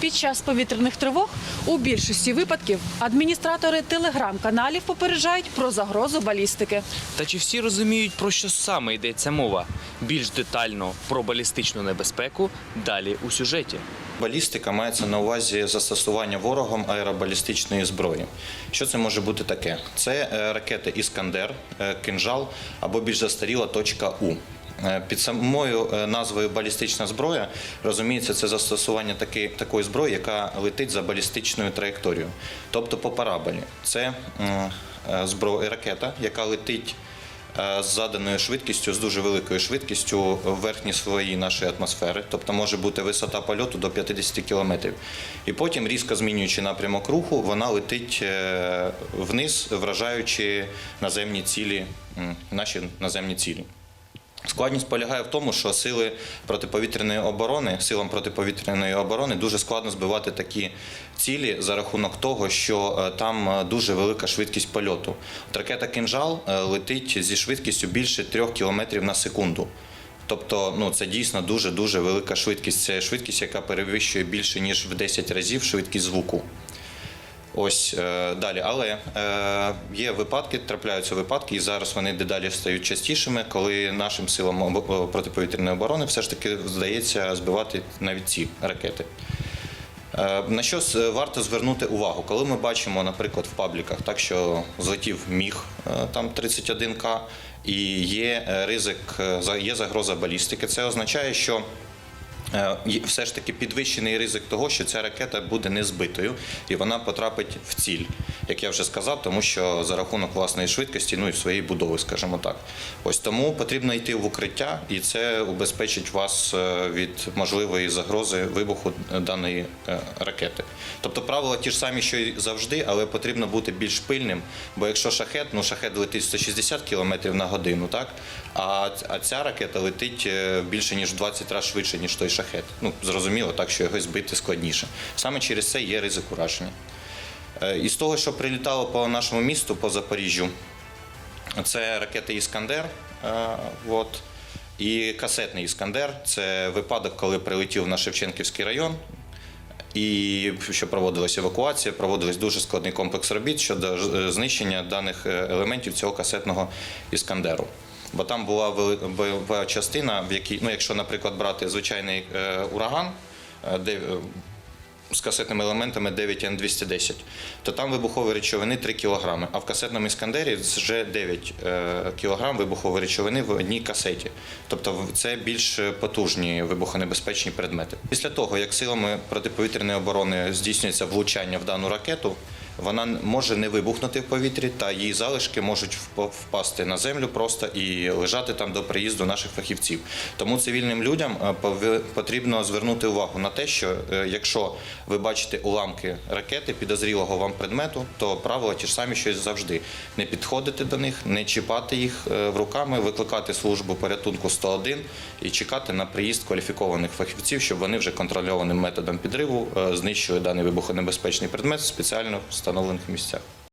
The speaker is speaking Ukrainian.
Під час повітряних тривог у більшості випадків адміністратори телеграм-каналів попереджають про загрозу балістики. Та чи всі розуміють, про що саме йдеться мова? Більш детально про балістичну небезпеку далі у сюжеті. Балістика мається на увазі застосування ворогом аеробалістичної зброї. Що це може бути таке? Це е, ракети Іскандер, е, кинжал або більш застаріла точка У. Е, Під самою е, назвою балістична зброя розуміється це застосування таки, такої зброї, яка летить за балістичною траєкторією, тобто по параболі. Це е, зброя ракета, яка летить з заданою швидкістю, з дуже великою швидкістю в верхній слої нашої атмосфери, тобто може бути висота польоту до 50 кілометрів. І потім, різко змінюючи напрямок руху, вона летить вниз, вражаючи наземні цілі, наші наземні цілі. Складність полягає в тому, що сили протиповітряної оборони, силам протиповітряної оборони дуже складно збивати такі цілі за рахунок того, що е, там е, дуже велика швидкість польоту. От ракета «Кинжал» е, летить зі швидкістю більше 3 км на секунду. Тобто, ну це дійсно дуже дуже велика швидкість. Це швидкість, яка перевищує більше ніж в 10 разів швидкість звуку. Ось е, далі, але е, є випадки, трапляються випадки, і зараз вони дедалі стають частішими, коли нашим силам протиповітряної оборони все ж таки вдається збивати навіть ці ракети. Е, На що варто звернути увагу, коли ми бачимо, наприклад, в пабліках, так що злетів міг там 31К, і є ризик, є загроза балістики. Це означає, що все ж таки підвищений ризик того, що ця ракета буде не збитою і вона потрапить в ціль, як я вже сказав, тому що за рахунок власної швидкості, ну і своєї будови, скажімо так. Ось тому потрібно йти в укриття, і це убезпечить вас е, від можливої загрози вибуху даної е, ракети. Тобто правила ті ж самі, що й завжди, але потрібно бути більш пильним, бо якщо шахет, ну шахет летить 160 км на годину, так а, ця ракета летить е, більше ніж 20 разів швидше, ніж той шахет. Ну зрозуміло, так що його збити складніше. Саме через це є ризик ураження. Е, Із того, що прилітало по нашому місту, по Запоріжжю, це ракети Іскандер. е, От. І касетний Іскандер це випадок, коли прилетів на Шевченківський район. І що проводилася евакуація, проводились дуже складний комплекс робіт щодо е, знищення даних елементів цього касетного іскандеру. Бо там була бойова частина, в якій, ну, якщо, наприклад, брати звичайний е, ураган, е, де е, з касетними елементами 9 Н210, то там вибухової речовини 3 кг, а в касетному іскандері вже 9 е, кг вибухової речовини в одній касеті. Тобто це більш потужні вибухонебезпечні предмети. Після того, як силами протиповітряної оборони здійснюється влучання в дану ракету, вона може не вибухнути в повітрі, та її залишки можуть вп- впасти на землю просто і лежати там до приїзду наших фахівців. Тому цивільним людям е, потрібно звернути увагу на те, що е, якщо ви бачите уламки ракети підозрілого вам предмету, то правила ті ж самі, що й завжди: не підходити до них, не чіпати їх е, руками, викликати службу порятунку 101 і чекати на приїзд кваліфікованих фахівців, щоб вони вже контрольованим методом підриву знищили даний вибухонебезпечний предмет спеціально встановлених місцях.